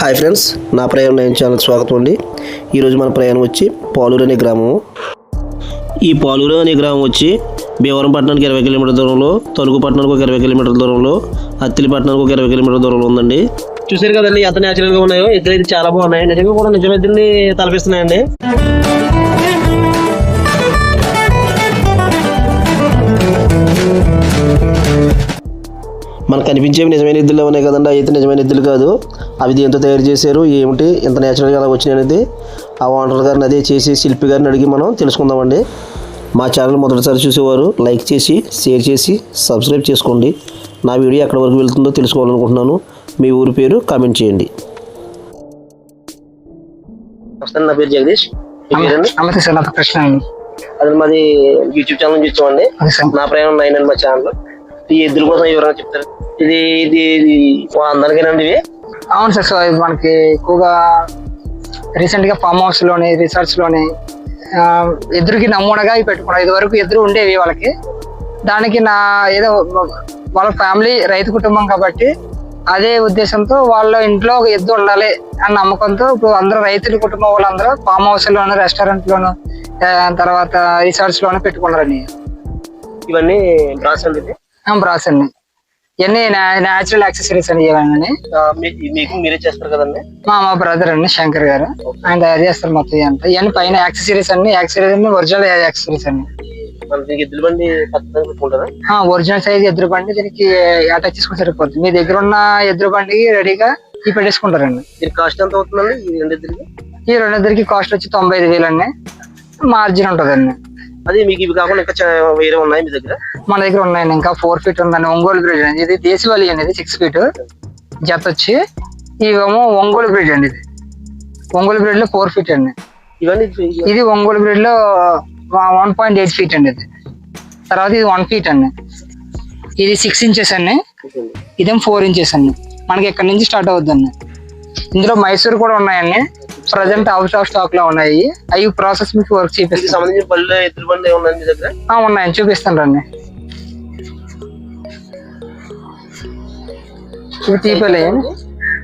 Hi friends నా ప్రయాణం nine channel స్వాగతం అండి. ఈరోజు మన ప్రయాణం వచ్చి పాలూరు అనే గ్రామం. ఈ పాలూరు అనే గ్రామం వచ్చి భీవరం పట్టణానికి ఇరవై కిలోమీటర్ల దూరంలో తణుకు పట్టణానికి ఒక ఇరవై కిలోమీటర్ల దూరంలో అత్తిలి పట్టణానికి ఒక ఇరవై కిలోమీటర్ల దూరంలో ఉందండి. చూసారు కదండి ఎంత న్యాచురల్గా ఉన్నాయో ఇద్దరు అయితే చాలా బాగున్నాయి నిజంగా కూడా నిజమైతే తలపిస్తున్నాయండి. మనకు కనిపించేవి నిజమైన ఎద్దులు ఉన్నాయి కదండి. అయితే నిజమైన ఎద్దులు కాదు. అవి దేంతో తయారు చేశారు. ఏమిటి ఇంత నేచురల్గా అలా వచ్చినాయి అనేది ఆ ఓనర్ గారిని అదే చేసి శిల్పి గారిని అడిగి మనం తెలుసుకుందామండి. మా ఛానల్ మొదటిసారి చూసేవారు లైక్ చేసి షేర్ చేసి సబ్స్క్రైబ్ చేసుకోండి. నా వీడియో ఎక్కడి వరకు వెళ్తుందో తెలుసుకోవాలనుకుంటున్నాను. మీ ఊరి పేరు కామెంట్ చేయండి. నా పేరు జగదీష్. నమస్తే సార్. నాతో కృష్ణ అండి. అది మాది యూట్యూబ్ ఛానల్ నుంచి వచ్చామండి. నా ప్రయాణం నైన్ అండి మా ఛానల్ ఈ ఎద్దుల కోసం వివరంగా చెప్తారు. ఇది ఇది ఇది. అందరికీనండి ఇవి. అవును సార్ సో ఇది మనకి ఎక్కువగా రీసెంట్గా ఫామ్ హౌస్లోని రిసార్ట్స్లోని ఆ, ఎదురుకి నమూనాగా పెట్టుకున్నాం. ఇది వరకు ఎదురు ఉండేవి వాళ్ళకి. దానికి నా ఏదో వాళ్ళ ఫ్యామిలీ రైతు కుటుంబం కాబట్టి అదే ఉద్దేశంతో వాళ్ళ ఇంట్లో ఒక ఎద్దు ఉండాలి అన్న నమ్మకంతో ఇప్పుడు అందరూ రైతుల కుటుంబం వాళ్ళందరూ ఫామ్ హౌస్ లోను రెస్టారెంట్ లోను ఆ, తర్వాత రిసార్ట్స్ లోను పెట్టుకున్నారని ఇవన్నీ ఇది బ్రాస్ అండి. ఇవన్నీ న్యాచురల్ యాక్సెసరీస్ అని మీకు మీరే చేస్తారు కదండి? మా మా బ్రదర్ అండి శంకర్ గారు. ఆయన తయారు చేస్తారు మొత్తం ఇదంతా. ఇవన్నీ పైన యాక్సెసరీస్ అన్ని యాక్సెసరీస్ అన్ని ఒరిజినల్ యాక్సెసరీస్ అన్ని ఒరిజినల్ సైజ్ ఎదురు బండి దీనికి అటాచ్ చేసుకుని సరిపోతుంది. మీ దగ్గర ఉన్న ఎదురు బండికి రెడీగా ఈ పెట్టేసుకుంటారండి. దీని కాస్ట్ ఎంత అవుతుందండి ఈ రెండు ఎద్దులకి ఈ రెండిద్దరికి కాస్ట్ వచ్చి తొంభై ఐదు వేలు అండి. మార్జిన్ ఉంటుందండి. అది మీకు ఇవి కాకుండా ఇంకా వేరే ఉన్నాయి మీ దగ్గర? మన దగ్గర ఉన్నాయండి. ఇంకా ఫోర్ ఫీట్ ఉందండి. ఒంగోలు బ్రిడ్జ్ అండి. ఇది దేశవాళి అండి. ఇది సిక్స్ ఫీట్ జత వచ్చి ఇవేమో ఒంగోలు బ్రిడ్జ్ అండి ఇది. ఒంగోలు బ్రిడ్జ్లో ఫోర్ ఫీట్ అండి. ఇవన్నీ ఇవి- ఇది ఒంగోలు బ్రిడ్లో వన్ పాయింట్ ఎయిట్ ఫీట్ అండి ఇది. తర్వాత ఇది వన్ ఫీట్ అండి. ఇది సిక్స్ ఇంచెస్ అండి. ఇదేం ఫోర్ ఇంచెస్ అండి. మనకి ఇక్కడ నుంచి స్టార్ట్ అవుతుందండి ఇందులో మైసూర్ కూడా ఉన్నాయండి. ప్రజెంట్ అవుట్ ఆఫ్ స్టాక్లో ఉన్నాయి. అవి ప్రాసెస్ మీకు వర్క్ దీనికి చూపిస్తాం. సంబంధించిన బళ్ళు ఎద్దుల బండి ఉన్నాయి దగ్గర? ఆ, ఉన్నాయండి. చూపిస్తాను రండి. ఇవి తీపలే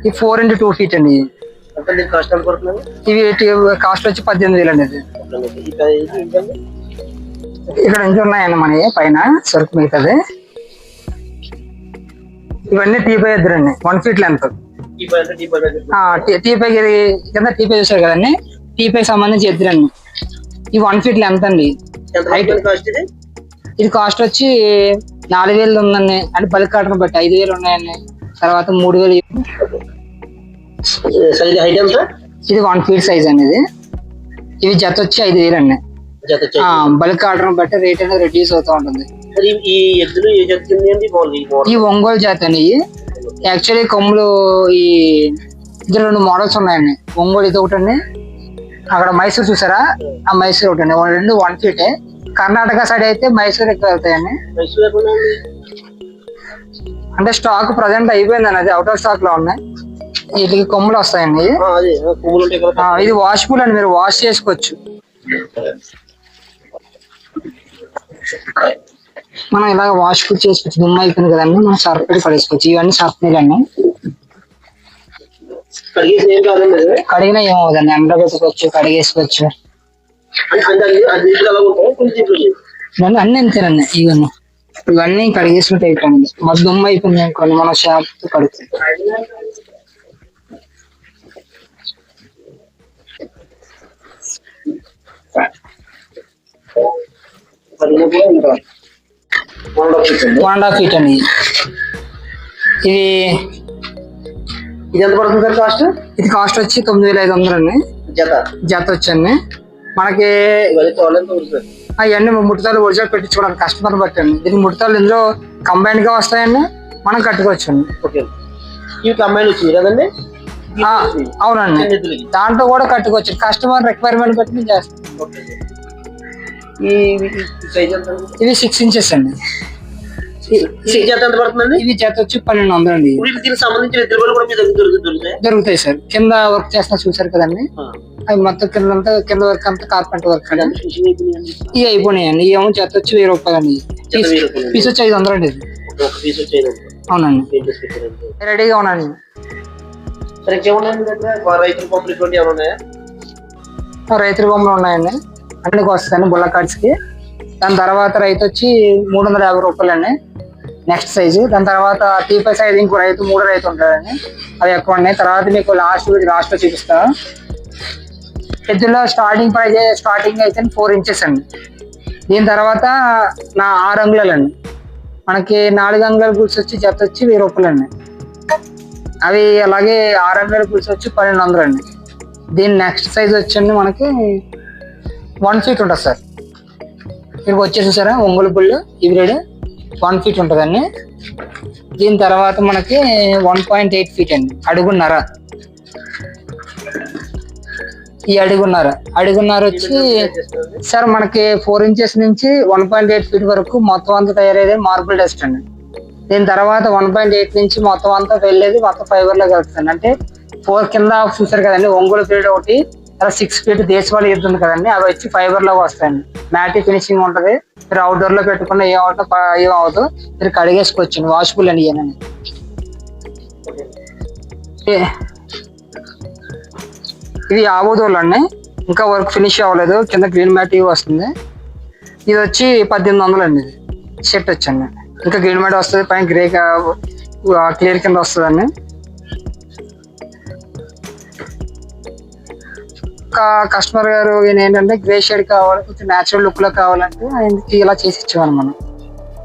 ఈ ఫోర్ ఇంటూ టూ ఫీట్ అండి. ఇవి. కాస్ట్ వచ్చి పద్దెనిమిది వేలు అండి. ఇక్కడ నుంచి ఉన్నాయండి మనవి పైన సరుకు మిగతాది. ఇవన్నీ టీ పై ఎదురండి వన్ ఫీట్ లెంత్ ఈ పై అంటే ఈ పై దగ్గర. టీ పై కింద టీ పై చూసారు కదండి. టీ పై సంబంధించి ఎదురండి ఈ వన్ ఫీట్ లెంత్ అండి. ఇది? కాస్ట్ వచ్చి నాలుగు వేలు ఉందండి. అంటే బల్క్ కాటన్ బట్టి ఐదు వేలు ఉన్నాయండి. తర్వాత మూడు వేలు ఇది వన్ ఫీట్ సైజ్ అండి ఇది. ఇవి జత వచ్చి ఐదు వేలు అండి. బల్క్ కాటన్ బట్టి రేట్ అనేది రెడ్యూస్ అవుతూ ఉంటుంది. మరి ఈ ఒంగోలు జాతి అండి యాక్చువల్లీ కొమ్ములు ఈ ఇందులో రెండు మోడల్స్ ఉన్నాయండి. ఒంగోలు ఇది ఒకటి అండి. అక్కడ మైసూర్ చూసారా? ఆ మైసూర్ ఒకటి అండి. రెండు వన్ ఫీటే కర్ణాటక సైడ్ అయితే మైసూర్ ఎక్కువ వెళ్తాయండి. అంటే స్టాక్ ప్రజెంట్ అయిపోయిందండి అది అవుట్ ఆఫ్ స్టాక్లో ఉన్నాయి. వీటికి కొమ్ములు వస్తాయండి. ఇది వాషబుల్ అండి. మీరు వాష్ చేసుకోవచ్చు. మనం ఇలాగ వాష్ కూడా చేసుకోవచ్చు. దుమ్ము అయిపోయింది కదండి మనం సర్ఫ్ పెట్టి పడేసుకోవచ్చు ఇవన్నీ సర్ఫ్ నీళ్ళు అండి కడిగేసి ఏం కాదండి అది? కడిగినా ఏమవుదండి ఎండ పెట్టుకోవచ్చు కడిగేసుకోవచ్చు. ఇవన్నీ అన్ని అంతేనండి. ఇవన్నీ. ఇవన్నీ కడిగేసుకుంటే అయిపోయింది. మరి దుమ్ము అయిపోయింది అనుకోండి మన షాప్ కడుగుతుంది కడిగినప్పుడు ఇంకా మోడల్ వచ్చింది వన్ అండ్ హాఫ్ ఫీట్ అండి ఇది ఇది ఎంత పడుతుంది సార్ కాస్ట్? ఇది కాస్ట్ వచ్చి తొమ్మిది వేల ఐదు వందలు అండి. జత? జత వచ్చండి. మనకి అవన్నీ ముడతలు ఒరిజినల్ పెట్టించుకోవడానికి కస్టమర్ బట్టి అండి దీనికి ముడతలు ఇందులో కంబైన్గా వస్తాయండి. మనం కట్టుకోవచ్చు అండి ఓకే. ఇవి కంబైన్ వచ్చింది కదండి? అవునండి. దాంట్లో కూడా కట్టుకోవచ్చు. కస్టమర్ రిక్వైర్మెంట్ బట్టి మేము చేస్తాం. ఇవి సిక్స్ ఇంచెస్ అండి. జత ఎంత పడుతుందండి? ఇవి జత వచ్చి పన్నెండు వందలు అండి ఇప్పుడు దీనికి సంబంధించిన కూడా మీ దగ్గర దొరుకుతాయి దొరుకుతాయి సార్. కింద వర్క్ చేస్తున్నా చూసారు కదండి. అవి మొత్తం కింద అంతా కింద వర్క్ అంతా కార్పెంటర్ వర్క్ అండి. ఇవి అయిపోయినాయండి. ఇవి ఏమో జత వచ్చి వెయ్యి రూపాయలు అండి. పీస్ వచ్చి ఐదు వందలు. అండి ఇది అవునండి రెడీగా ఉన్నాను రైతుల బొమ్మలు ఉన్నాయండి. అన్నికి వస్తాయండి బుల్ల కార్డ్స్కి దాని తర్వాత రైతు వచ్చి మూడు వందల యాభై రూపాయలు అండి నెక్స్ట్ సైజు. దాని తర్వాత టీపై సైజ్ ఇంకో రైతు మూడు రైతు ఉంటాడండి అవి ఎక్కువ ఉన్నాయి. తర్వాత మీకు లాస్ట్ లాస్ట్లో చూపిస్తాను ఎద్దులో స్టార్టింగ్ ప్రైజ్ స్టార్టింగ్ అయితే ఫోర్ ఇంచెస్ అండి. దీని తర్వాత నా ఆరు అంగుళాలండి. మనకి నాలుగు అంగుళాల గుడ్స్ వచ్చి జత వచ్చి వెయ్యి రూపాయలండి. అవి అలాగే ఆరు అంగుళాల గుడ్స్ వచ్చి పన్నెండు వందలు అండి దీని నెక్స్ట్ సైజ్ వచ్చండి మనకి వన్ ఫీట్ ఉంటుంది సార్. మీకు వచ్చేసేసారా ఒంగోలు పుల్లు ఇవిరేడు వన్ ఫీట్ ఉంటుందండి. దీని తర్వాత మనకి వన్ పాయింట్ ఎయిట్ ఫీట్ అండి అడుగున్నర. ఈ అడుగున్నర. అడుగున్నర వచ్చి సార్ మనకి ఫోర్ ఇంచెస్ నుంచి వన్ పాయింట్ ఎయిట్ ఫీట్ వరకు మొత్తం అంతా తయారయ్యేది మార్బుల్ డస్ట్ అండి. దీని తర్వాత వన్ పాయింట్ ఎయిట్ నుంచి మొత్తం అంతా వెళ్ళేది మొత్తం ఫైబర్లో కలుగుతుంది అంటే ఫోర్ కింద చూసారు కదండి ఒంగోలు పీరియడ్ ఒకటి అలా సిక్స్ ఫీట్ దేశవాళీ ఎద్దు ఉంది కదండి అవి వచ్చి ఫైబర్ లాగా వస్తాయండి. మ్యాటి ఫినిషింగ్ ఉంటది. మీరు అవుట్డోర్లో పెట్టుకున్న ఏ అవుట్ ఏం అవ్వదు. మీరు కడిగేసుకోవచ్చు వాషబుల్ అండి ఇవన్నీ ఇది ఆబోదోళ్ళు అండి. ఇంకా వర్క్ ఫినిష్ అవ్వలేదు. కింద గ్రీన్ మ్యాట్ ఇవి వస్తుంది. ఇది వచ్చి పద్దెనిమిది వందలు అండి ఇది. షర్ట్ వచ్చండి. ఇంకా గ్రీన్ మ్యాట్ వస్తుంది పైన గ్రే క్లియర్ కింద వస్తుందండి. ఒక కస్టమర్ గారు ఈయన ఏంటంటే గ్రే షేడ్ కావాలి కొంచెం న్యాచురల్ లుక్లో కావాలంటే ఆయనకి ఇలా చేసి ఇచ్చేవాళ్ళం మనం.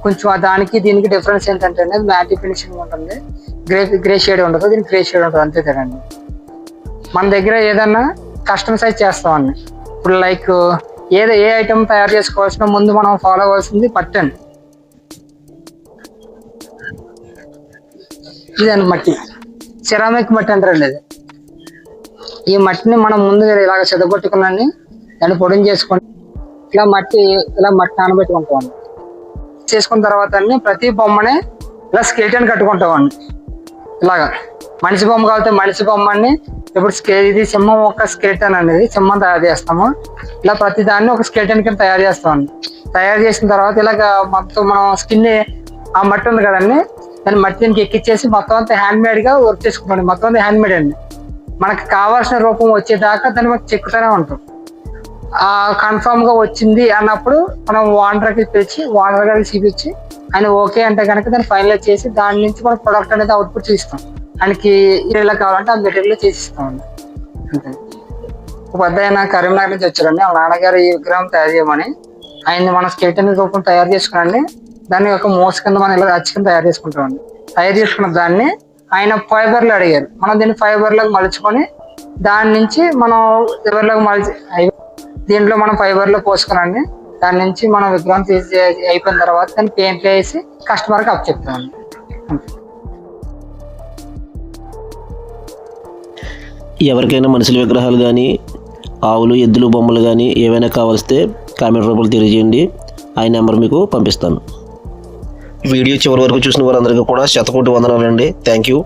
కొంచెం దానికి దీనికి డిఫరెన్స్ ఏంటంటే అండి మ్యాటి ఫినిషింగ్ ఉంటుంది. గ్రే గ్రే షేడ్ ఉండదు దీనికి గ్రే షేడ్ ఉంటుంది. అంతే కదండి. మన దగ్గర ఏదన్నా కస్టమైజ్ చేస్తామండి ఇప్పుడు లైక్ ఏదో ఏ ఐటమ్ తయారు చేసుకోవాల్సిన ముందు మనం ఫాలో అవ్వాల్సింది పట్టండి ఇదండి మట్టి? సిరామిక్ మట్టి అంటారండి ఇది ఈ మట్టిని మనం ముందుగా ఇలాగ చెదగొట్టుకున్నాన్ని దాన్ని పొడిని చేసుకొని ఇలా మట్టి ఇలా మట్టి నానబెట్టుకుంటామండి. చేసుకున్న తర్వాత అన్ని ప్రతి బొమ్మని ఇలా స్కెల్టన్ కట్టుకుంటామండి. ఇలాగా. మనిషి బొమ్మ కావాలంటే మనిషి బొమ్మని ఇప్పుడు స్కే ఇది సింహం ఒక స్కేటన్ అనేది సింహం తయారు చేస్తాము. ఇలా ప్రతి దాన్ని ఒక స్కేటన్ కింద తయారు చేస్తామండి. తయారు చేసిన తర్వాత ఇలాగ మొత్తం మనం స్కిన్ ఆ మట్టి ఉంది కదండి. దాన్ని మట్టికి ఎక్కిచ్చేసి మొత్తం అంతా హ్యాండ్ మేడ్గా వర్క్ చేసుకుంటాం మొత్తం అంతా హ్యాండ్ మేడ్ అండి. మనకు కావాల్సిన రూపం వచ్చేదాకా దాన్ని మనకు చెక్కుతూనే ఉంటాం. ఆ కన్ఫర్మ్గా వచ్చింది అన్నప్పుడు మనం ఓనర్కి పిలిచి వాండర్ గారికి చూపించి ఆయన ఓకే అంటే కనుక దాన్ని ఫైనల్ చేసి దాని నుంచి మనం ప్రొడక్ట్ అనేది అవుట్పుట్ చేస్తాం ఆయనకి ఇలా కావాలంటే ఆ మెటీరియల్ చేసిస్తాం అండి. ఒక పెద్ద ఆయన కరీంనగర్ నుంచి వచ్చారండి. వాళ్ళ నాన్నగారు ఈ విగ్రహం తయారు చేయమని ఆయన మన స్కేటన్ రూపం తయారు చేసుకున్నాండి దాన్ని ఒక మోస కింద మనం ఇలా అచ్చి కింద తయారు చేసుకుంటామండి తయారు చేసుకున్న దాన్ని ఆయన ఫైబర్లు అడిగారు. మనం దీన్ని ఫైబర్లకు మలుచుకొని దాని నుంచి మనం ఎవరిలోకి మలిచి అయి- దీంట్లో మనం ఫైబర్లో పోసుకునండి. దాని నుంచి మనం విగ్రహం తీసి అయిపోయిన తర్వాత దాన్ని పెయింట్ వేసి కస్టమర్కి అప్ చెప్తామండి ఎవరికైనా మనుషుల విగ్రహాలు కానీ ఆవులు ఎద్దులు బొమ్మలు కానీ ఏవైనా కావలిస్తే కామెంట్ రూపంలో తెలియజేయండి. ఆ నెంబర్ మీకు పంపిస్తాను. వీడియో చివరి వరకు చూసిన వారందరికీ కూడా శతకోటి వందనాలండి. Thank you